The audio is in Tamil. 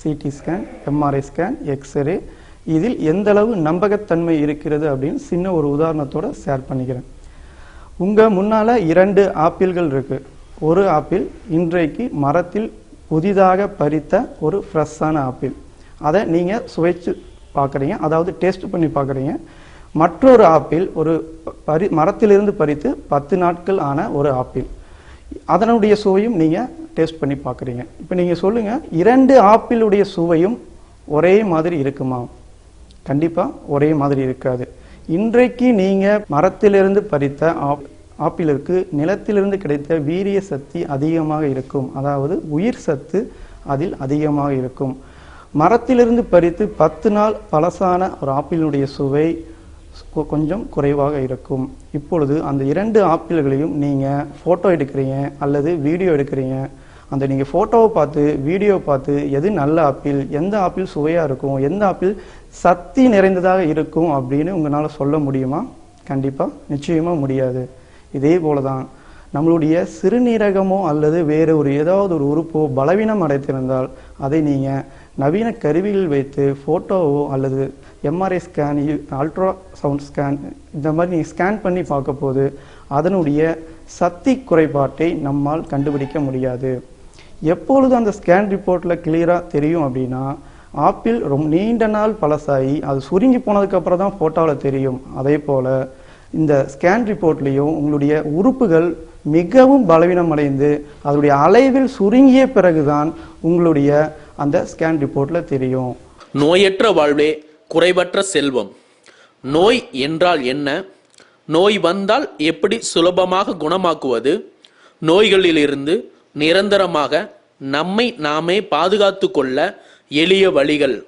CT scan MRI scan X ray இதில் எந்தளவு நம்பகத்தன்மை இருக்கிறது அப்படின்னு சின்ன ஒரு உதாரணத்தோட ஷேர் பண்ணிக்கிறேன். உங்கள் முன்னால் இரண்டு ஆப்பிள்கள் இருக்குது ஒரு ஆப்பிள் இன்றைக்கு மரத்தில் புதிதாக பறித்த ஒரு ஃப்ரெஷ்ஷான ஆப்பிள். அதை நீங்கள் சுவைச்சு பார்க்குறீங்க அதாவது டேஸ்ட் பண்ணி பார்க்குறீங்க. மற்றொரு ஆப்பிள் ஒரு பறி மரத்திலிருந்து பறித்து பத்து நாட்கள் ஆன ஒரு ஆப்பிள். அதனுடைய சுவையும் நீங்கள் டேஸ்ட் பண்ணி பார்க்குறீங்க. இப்போ நீங்கள் சொல்லுங்கள் இரண்டு ஆப்பிளுடைய சுவையும் ஒரே மாதிரி இருக்குமா? கண்டிப்பாக ஒரே மாதிரி இருக்காது. இன்றைக்கு நீங்கள் மரத்திலிருந்து பறித்த ஆப் ஆப்பிளுக்கு நிலத்திலிருந்து கிடைத்த வீரிய சக்தி அதிகமாக இருக்கும். அதாவது உயிர் சத்து அதில் அதிகமாக இருக்கும். மரத்திலிருந்து பறித்து பத்து நாள் பழசான ஒரு ஆப்பிளுடைய சுவை கொஞ்சம் குறைவாக இருக்கும். இப்பொழுது அந்த இரண்டு ஆப்பிள்களையும் நீங்கள் ஃபோட்டோ எடுக்கிறீங்க அல்லது வீடியோ எடுக்கிறீங்க. அந்த நீங்கள் ஃபோட்டோவை பார்த்து வீடியோவை பார்த்து எது நல்ல ஆப்பிள் எந்த ஆப்பிள் சுவையாக இருக்கும் எந்த ஆப்பிள் சக்தி நிறைந்ததாக இருக்கும் அப்படின்னு உங்களால் சொல்ல முடியுமா? கண்டிப்பாக நிச்சயமாக முடியாது. இதே போல தான் நம்மளுடைய சிறுநீரகமோ அல்லது வேறு ஒரு ஏதாவது ஒரு உறுப்போ பலவீனம் அடைத்திருந்தால் அதை நீங்கள் நவீன கருவிகள் வைத்து ஃபோட்டோவோ அல்லது MRI scan ultrasound scan இந்த மாதிரி நீங்கள் ஸ்கேன் பண்ணி பார்க்க போது அதனுடைய சக்தி குறைபாட்டை நம்மால் கண்டுபிடிக்க முடியாது. எப்பொழுது அந்த ஸ்கேன் ரிப்போர்ட்டில் கிளியராக தெரியும் அப்படின்னா ஆப்பிள் ரொம்ப நீண்ட நாள் பழசாகி அது சுருங்கி போனதுக்கப்புறம் தான் ஃபோட்டோவில் தெரியும். அதே போல் இந்த ஸ்கேன் ரிப்போர்ட்லேயும் உங்களுடைய உறுப்புகள் மிகவும் பலவீனமடைந்து அதனுடைய அலைவில் சுருங்கிய பிறகுதான் உங்களுடைய அந்த ஸ்கேன் ரிப்போர்ட்டில் தெரியும். நோயற்ற வாழ்வே குறைவற்ற செல்வம். நோய் என்றால் என்ன? நோய் வந்தால் எப்படி சுலபமாக குணமாக்குவது? நோய்களிலிருந்து நிரந்தரமாக நம்மை நாமே பாதுகாத்து கொள்ள எளிய வழிகள்.